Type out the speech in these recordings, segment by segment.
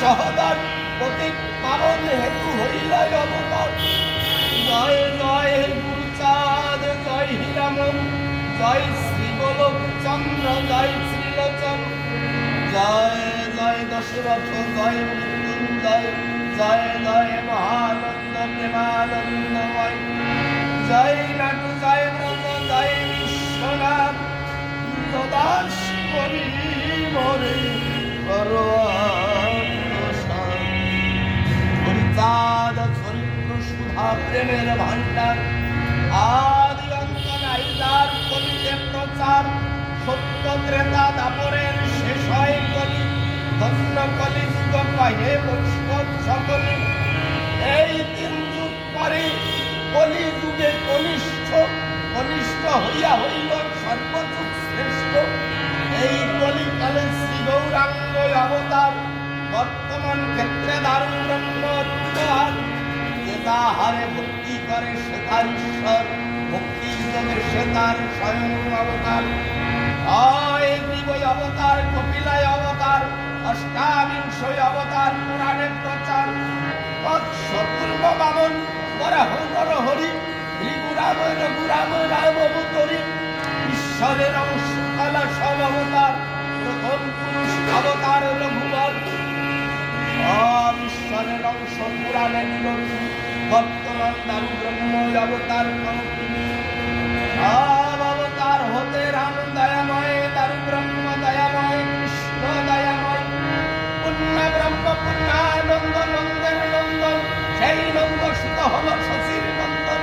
সহদার প্রতীক পালন হেতু হইলাই অবতার। জয় জয় গুরুচাঁদ, জয় হীরামন, জয় শ্রী গোলক চন্দ্র জয় শ্রীলোচন জয় জয় দশরথ, জয় মৃত্যুঞ্জয়, জয় জয় মহানন্দ প্রেমানন্দময়। জয় নাটু, জয় ব্রত জয় বিশ্বনাথ। দাস করি মরে হরিচাঁদ চরিত্র সুধা প্রেমের ভান্ডার আদি অন্ত নাই যার কলিতে প্রচার, সত্য ত্রেতা দাপরের শেষ হয় কলি, ধন্য কলি যুগ কহে বৈষ্ণব সকলে। এই তিন যুগ পরে কলি যুগে কনিষ্ঠ কনিষ্ঠ হইয়া হইল তাহারে ভক্তি করে সে তার ঈশ্বর ভক্তি যোগে সে তার স্বয়ং অবতার। হয় দিবই অবতার, কপিলায় অবতার অষ্টাবিংশ অবতার পুরাণে প্রচার। বৎস পূর্ব বামন, বরাহ নর হরি ত্রিপুরাম রঘুরাম রাম অবতরী ঈশ্বরের অংশ কলা সব অবতার, প্রথম পুরুষ অবতার রঘুবর সব ঈশ্বরের অংশ পুরাণে নিরতি বর্তমান দারু ব্রহ্ম অবতার কল্পি সব অবতার হতে রাম দয়াময় দারু ব্রহ্ম দয়াময়, কৃষ্ণ দয়াময়। পুণ্য ব্রহ্ম পুণ্যানন্দ নন্দের নন্দন, সেই নন্দ সুত হল শশীর নন্দন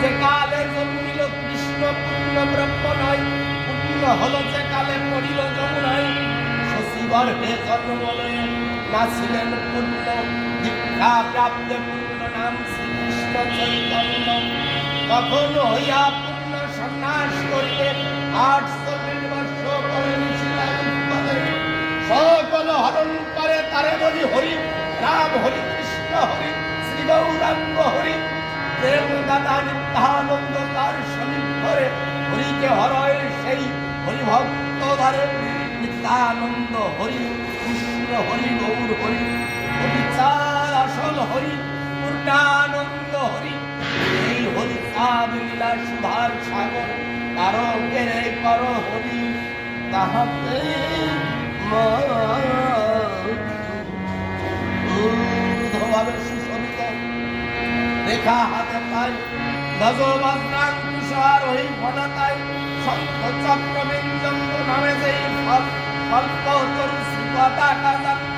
যে কালে জন্মিল কৃষ্ণ, পুণ্য ব্রহ্ম নয়, পুণ্য হল যে কালে পড়িল যমুনায়। শশী গর্ভে জন্মলয়ে নাছিলেন পুণ্য, দীক্ষা প্রাপ্ত পুণ্য। কখন হইয়া সন্ন্যাস করিলেন আটশো তিন বর্ষ করে নিছিলেন সকল হরি, রাম হরি, কৃষ্ণ হরি, শ্রী গৌরাঙ্গ হরি। প্রেম দাদা নিত্যানন্দ তার সমীপ ধরে হরিকে হরয় সেই হরি ভক্ত ধরে। নিত্যানন্দ হরি, কৃষ্ণ হরি, গৌর হরি হরি চার আসল হরি। লীলা সুধার সাগর তারকে কর হরি, তাহাতে ঊর্ধ্বভাবে সুশোভিত। রেখা হাতে পাই নজবাদ্রাং তুষার ওই ফলতাই শঙ্খ চক্র বিঞ্জঙ্গ নামে যেই ফল অল্প তরু শ্রীপতা কাজান্ত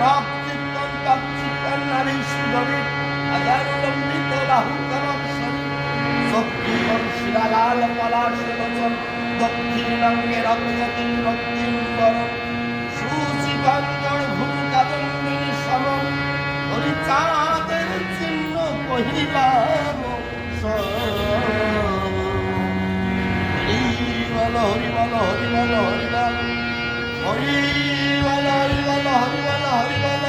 নখ চিত্তন তপ চিত্তন নারী সুদবী হাজার লম্বিত বাহু কনক শরীর শক্তিকর শিলালাল পলাশ লোচন দক্ষিণ রঙ্গে রক্ততিন রক্তিম করণ সুচিকঞ্জর ভূমিকাদন্দিনী সম হরিচাঁদের চিহ্ন কহিলাম Hari Hari vala hari vala hari vala hari vala